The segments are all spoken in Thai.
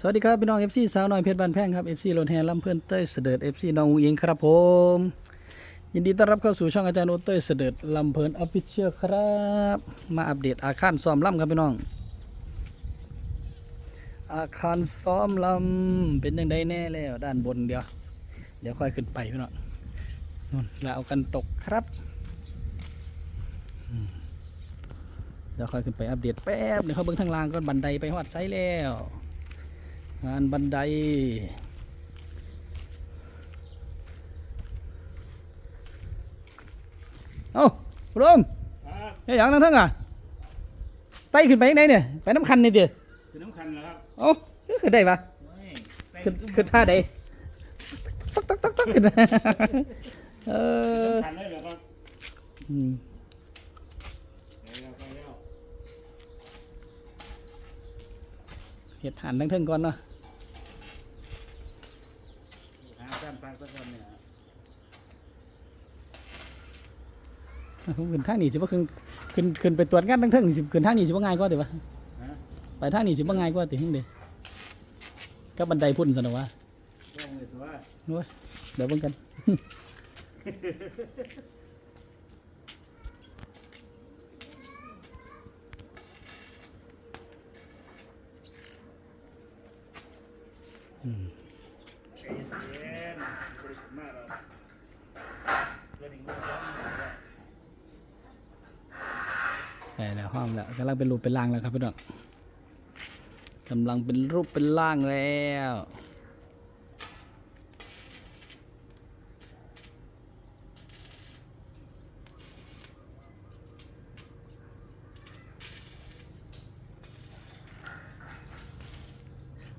สวัสดีครับ พี่น้อง FC สาวน้อยเพชรบานแพงครับ FC โรนแฮลำเพื่อนเต้ยเสด็จ FC น้องอุ๋งอิงครับผม ยินดีต้อนรับเข้าสู่ช่องอาจารย์โอเต้ยเสด็จลำเพลินออฟฟิเชียลครับ มาอัปเดตอาคารซ้อมลำครับพี่น้อง อาคารซ้อมลำเป็นยังไงแน่แล้วด้านบนเดียว เดี๋ยวค่อยขึ้นไปพี่น้องนู่นเราเอากันตกครับเดี๋ยวค่อยขึ้นไปอัปเดตแป๊บเดี๋ยวเขาเบิ่งทางล่างก็บันไดไปฮอดไซแล้ว งานบันได เอ้าพรมครับเฮ้ยอย่างนั้นทั้งอะไต่ขึ้นไปยังไงเนี่ย ไปน้ำคันนี่เดียวคือน้ำคันเหรอครับเอ้าขึ้นได้ปะไม่ไปขึ้นขึ้นท่าใดตักตักตักตักขึ้นเออน้ำคันได้เหรอครับอืมไปแล้วไปแล้วเห็ดหันทั้งเทิงก่อนเนาะ หา การพักสักคนเนี่ยขึ้นทางนี้สิว่าขึ้นขึ้นขึ้นไปตรวจงานทั้งเทิงสิขึ้นทางนี้สิว่าง่ายกว่าเดี๋ยววะฮะไปทางนี้สิว่าง่ายกว่าติหึงเดี๋ยวก็บันไดพุ่นสนอว่าแจ้งเลยสิว่าโอ้ยเดี๋ยวเบิ่งกันใจเย็น บริสุทธิ์มากเลยเรื่งนี้มันร้อนมากเลยใช่แล้วห้องแล้วกำลังเป็นรูปเป็นร่างแล้วครับพี่น้องกำลังเป็นรูปเป็นร่างแล้ว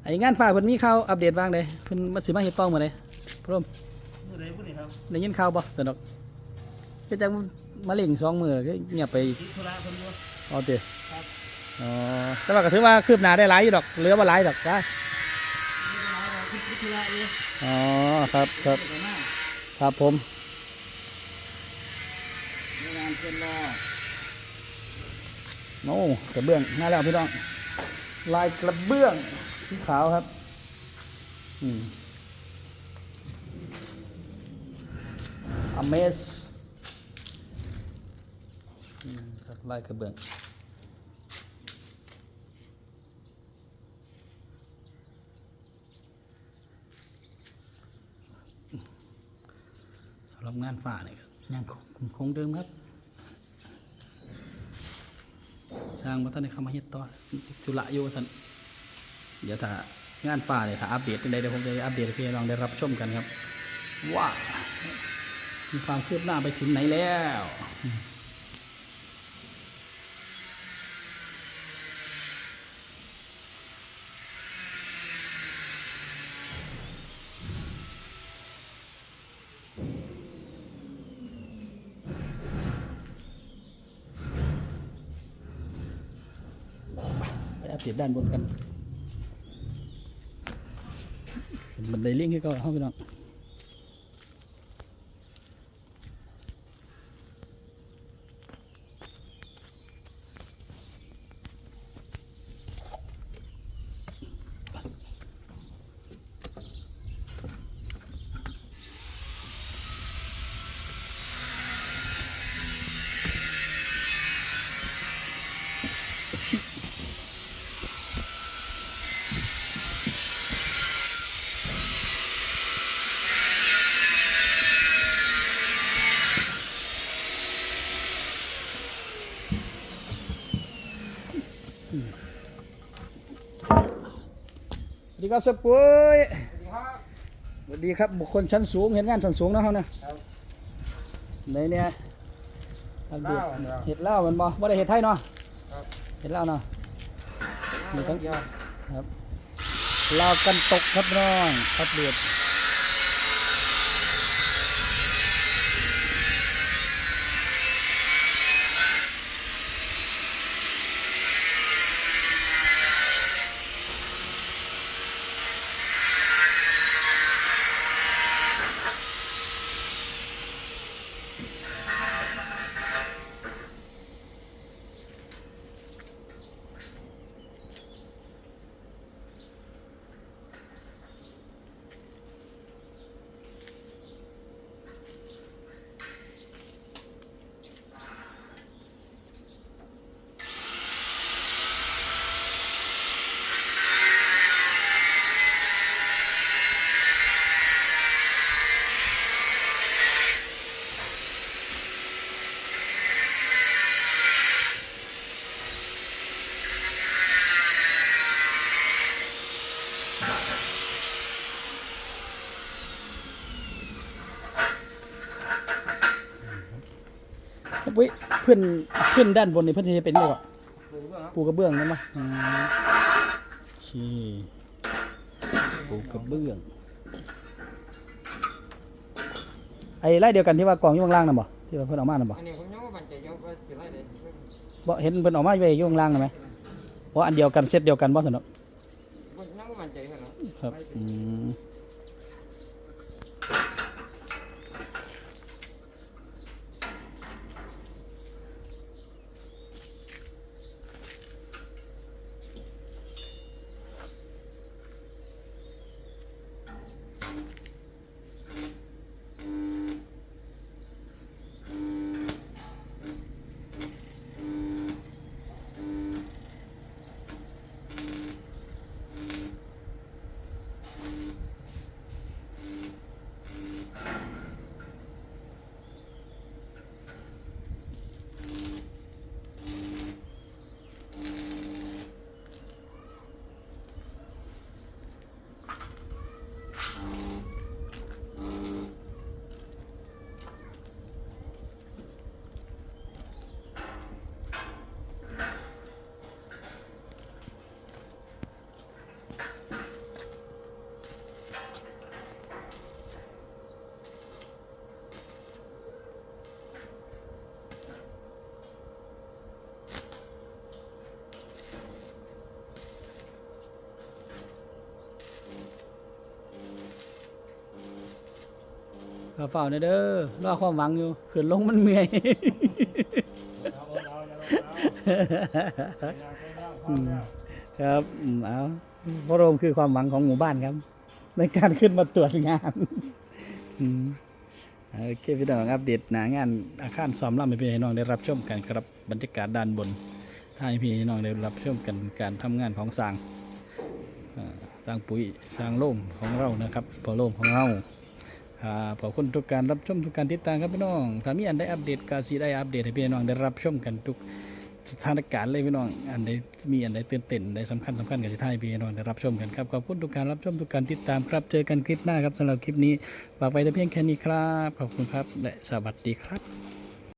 ไอ้งานฝากเพิ่นมีข่าวอัปเดตบ้างเลยเพิ่นมาสิมาเฮ็ดต้องมาเลย พร้อมเมื่อไหรพูดนี่ครับได้ยินข่าวบ่สนอกก็จังมาเล่งสองมือก็เงียบไปทิศธุระคนเดียวเอาเตะครับ อ๋อแต่ว่าก็ถือว่าคืบหน้าได้หลายอยู่ดอกเหลือว่าหลายดอกจ้าไม่เป็นไรเราทิศธุระอยู่อ๋อครับครับเดี๋ยวหน้าครับผมในงานเป็นรอโอ้กระเบื้องน่าแล้วพี่น้อง ลายกระเบื้องสีขาวครับ อืม อืมครับลายกระเบื้องสำหรับงานฝ่าเนี่ยยังคงคงเดิมครับสร้างมาท่านในคำมาเฮ็ดต่อธุระอยู่ท่านเดี๋ยวถ้างานป่าเนี่ยถ้าอัปเดตเป็นใดเดี๋ยวผมจะอัปเดตให้พี่น้องได้รับชมกันครับว่า มีความคืบหน้าไปถึงไหนแล้วไปอัปเดตด้านบนกัน บันไดเลี่ยงให้ก่อนเข้าพี่น้อง ดีครับสปุยสวัสดีครับบุคคลชั้นสูงเห็นงานชั้นสูงเนาะเขานะครับไหนเนี่ยอัปเดตเหล้าเหรอเห็ดเหล้ามันบ่บ่ได้เห็ดไทยเนาะครับเห็ดเหล้าเนาะมีทั้งเดียวครับเหล้ากันตกครับน้องอัปเด ตว้ยเพื่อนเพื่อนด้านบนนี่เพื่อนจะเป็นยังไงวะปูกระเบื้องครับปูกระเบื้องนั่นมั้ยอืมโอเคปูกระเบื้อง ไอ้ไล่เดียวกันที่ว่ากองอยู่ข้างล่างน่ะบ่ที่ว่าเพิ่นเออกมาน่ะบ่อันนี้ผมยังว่ามันใจยกว่าสิไรเด็ดบ่เห็นเพิ่นเออกมาอยู่อยู่ข้างล่างน่ะไหมว่าอันเดียวกันเซตเดียวกันบ่สนอกผมยังว่ามันใจเหรอครับอืม ก็เฝ้าเด้อเด้อรอความหวังอยู่ขึ้นลงมันเมื่อยครับเอาพระโรมคือความหวังของหมู่บ้านครับ ในการขึ้นมาตรวจงานอืมโอเคพี่น้องอัปเดตหนางานอาคารซ้อมล่ำให้พี่น้องได้รับชมกันครับบรรยากาศด้านบนถ้าให้พี่น้องได้รับชมกันการทำงานของสร้างสร้างปุ๋ยสร้างโล่มของเรานะครับพอโล่มของเรา ครับขอบคุณทุกการรับชมทุกการติดตามครับพี่น้องถ้ามีอันใดอัปเดตกาสีได้อัปเดตให้พี่น้องได้รับชมกันทุกสถานการณ์เลยพี่น้อง อันใดมีอันใดตื่นเต้นอันใดสำคัญสำคัญกับที่ไทยพี่น้องได้รับชมกันครับขอบคุณทุกการรับชมทุกการติดตามครับ เจอกันคลิปหน้าครับสำหรับคลิปนี้ฝากไว้แต่เพียงแค่นี้ครับ ขอบคุณครับและสวัสดีครับ